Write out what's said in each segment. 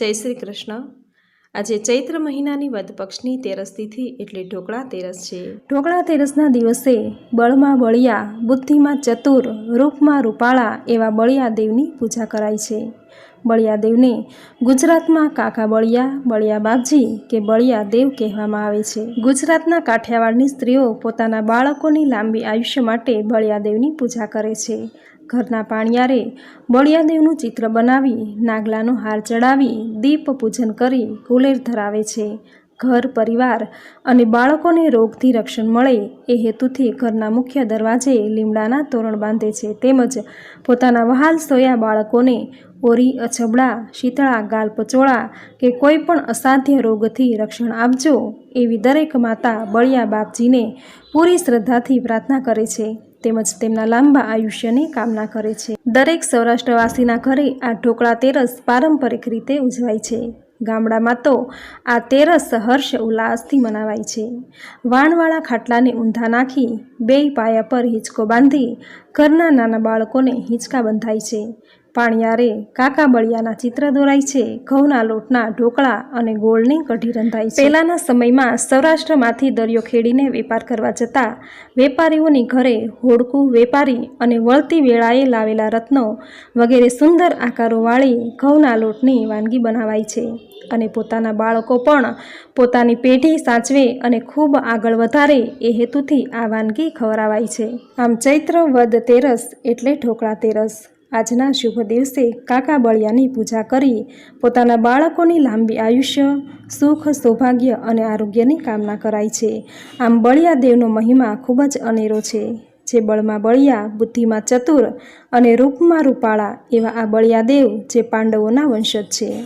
જય શ્રી કૃષ્ણ. આજે ચૈત્ર મહિનાની વધ પક્ષની તેરસ તિથિ એટલે ઢોકળા તેરસ છે. ઢોકળા તેરસના દિવસે બળમાં બળિયા, બુદ્ધિમાં ચતુર, રૂપમાં રૂપાળા એવા બળિયા દેવની પૂજા કરાય છે. બળિયા દેવને ગુજરાતમાં કાકા બળિયા બળિયા બાપજી કે બળિયા દેવ કહેવામાં આવે છે. ગુજરાતના કાઠિયાવાડની સ્ત્રીઓ પોતાના બાળકોની લાંબી આયુષ્ય માટે બળિયા દેવની પૂજા કરે છે. ઘરના પાણિયારે બળિયાદેવનું ચિત્ર બનાવી, નાગલાનો હાર ચડાવી, દીપ પૂજન કરી કુલેર ધરાવે છે. ઘર, પરિવાર અને બાળકોને રોગથી રક્ષણ મળે એ હેતુથી ઘરના મુખ્ય દરવાજે લીમડાના તોરણ બાંધે છે. તેમજ પોતાના વહાલ સોયા બાળકોને ઓરી, અછબડા, શીતળા, ગાલ પચોળા કે કોઈ પણ અસાધ્ય રોગથી રક્ષણ આપજો એવી દરેક માતા બળિયા બાપજીને પૂરી શ્રદ્ધાથી પ્રાર્થના કરે છે. તેમજ તેમના લાંબા આયુષ્યની કામના કરે છે. દરેક સૌરાષ્ટ્રવાસીના ઘરે આ ઢોકળા તેરસ પારંપરિક રીતે ઉજવાય છે. ગામડામાં તો આ તેરસ હર્ષ ઉલ્લાસથી મનાવાય છે. વાણવાળા ખાટલાને ઊંધા નાખી બેય પાયા પર હિંચકો બાંધી ઘરના નાના બાળકોને હિંચકા બંધાય છે. પાણિયારે કાકા બળિયાના ચિત્ર દોરાય છે. ઘઉંના લોટના ઢોકળા અને ગોળની કઢી રંધાય છે. પહેલાંના સમયમાં સૌરાષ્ટ્રમાંથી દરિયો ખેડીને વેપાર કરવા જતા વેપારીઓની ઘરે હોડકું, વેપારી અને વળતી વેળાએ લાવેલા રત્નો વગેરે સુંદર આકારોવાળી ઘઉંના લોટની વાનગી બનાવાય છે અને પોતાના બાળકો પણ પોતાની પેઢી સાચવે અને ખૂબ આગળ વધારે એ હેતુથી આ વાનગી ખવડાવાય છે. આમ ચૈત્ર વદ તેરસ એટલે ઢોકળા તેરસ. આજના શુભ દિવસે કાકા બળિયાની પૂજા કરી પોતાના બાળકોની લાંબી આયુષ્ય, સુખ, સૌભાગ્ય અને આરોગ્યની કામના કરાય છે. આમ બળિયા દેવનો મહિમા ખૂબ જ અનેરો છે. જે બળમાં બળિયા, બુદ્ધિમાં ચતુર અને રૂપમાં રૂપાળા એવા આ બળિયા દેવ જે પાંડવોના વંશજ છે.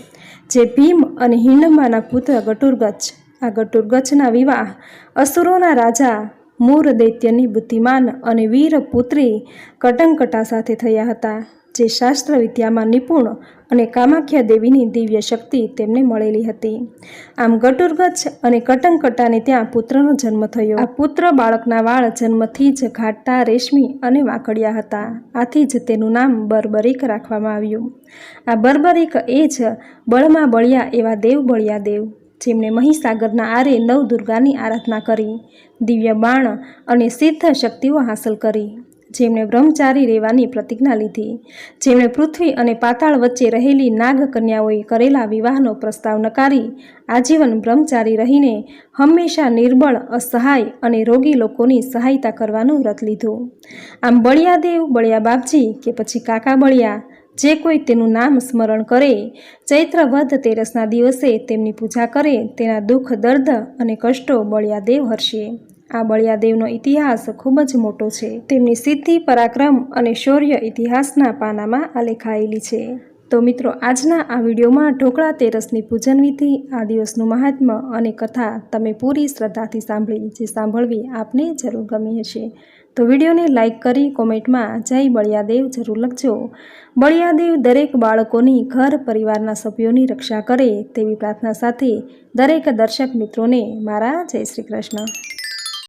જે ભીમ અને હિંડમાના પુત્ર ગટુરગચ્છ, આ ગટુરગચ્છના વિવાહ અસુરોના રાજા મૂર દૈત્યની બુદ્ધિમાન અને વીર પુત્રી કટંકટા સાથે થયા હતા, જે શાસ્ત્ર વિદ્યામાં નિપુણ અને કામાખ્યા દેવીની દિવ્ય શક્તિ તેમને મળેલી હતી. આમ ગટુરગચ્છ અને કટંકટાને ત્યાં પુત્રનો જન્મ થયો. આ પુત્ર બાળકના વાળ જન્મથી જ ઘાટા રેશમી અને વાકડિયા હતા. આથી જ તેનું નામ બરબરીક રાખવામાં આવ્યું. આ બર્બરિક એ જ બળમાં બળિયા એવા દેવ બળિયા દેવ જેમણે મહીસાગરના આરે નવદુર્ગાની આરાધના કરી, દિવ્ય બાણ અને સિદ્ધ શક્તિઓ હાંસલ કરી, જેમણે બ્રહ્મચારી રહેવાની પ્રતિજ્ઞા લીધી, જેમણે પૃથ્વી અને પાતાળ વચ્ચે રહેલી નાગ કન્યાઓએ કરેલા વિવાહનો પ્રસ્તાવ નકારી, આજીવન બ્રહ્મચારી રહીને હંમેશા નિર્બળ, અસહાય અને રોગી લોકોની સહાયતા કરવાનું વ્રત લીધું. આમ બળિયાદેવ, બળિયા બાપજી કે પછી કાકા બળિયા જે કોઈ તેનું નામ સ્મરણ કરે ચૈત્ર વધ તેરસના દિવસે તેમની પૂજા કરે, તેના દુઃખ, દર્દ અને કષ્ટો બળિયાદેવ હરશે. આ બળિયાદેવનો ઇતિહાસ ખૂબ જ મોટો છે. તેમની સિદ્ધિ, પરાક્રમ અને શૌર્ય ઇતિહાસના પાનામાં આલેખાયેલી છે. તો મિત્રો, આજના આ વિડીયોમાં ઢોકળા તેરસની પૂજન વિધિ, આ દિવસનું મહાત્મ્ય અને કથા તમે પૂરી શ્રદ્ધાથી સાંભળી, જે સાંભળવી આપને જરૂર ગમી હશે. તો વિડીયોને લાઇક કરી કોમેન્ટમાં જય બળિયાદેવ જરૂર લખજો. બળિયાદેવ દરેક બાળકોની ઘર પરિવારના સભ્યોની રક્ષા કરે તેવી પ્રાર્થના સાથે દરેક દર્શક મિત્રોને મારા જય શ્રી કૃષ્ણ.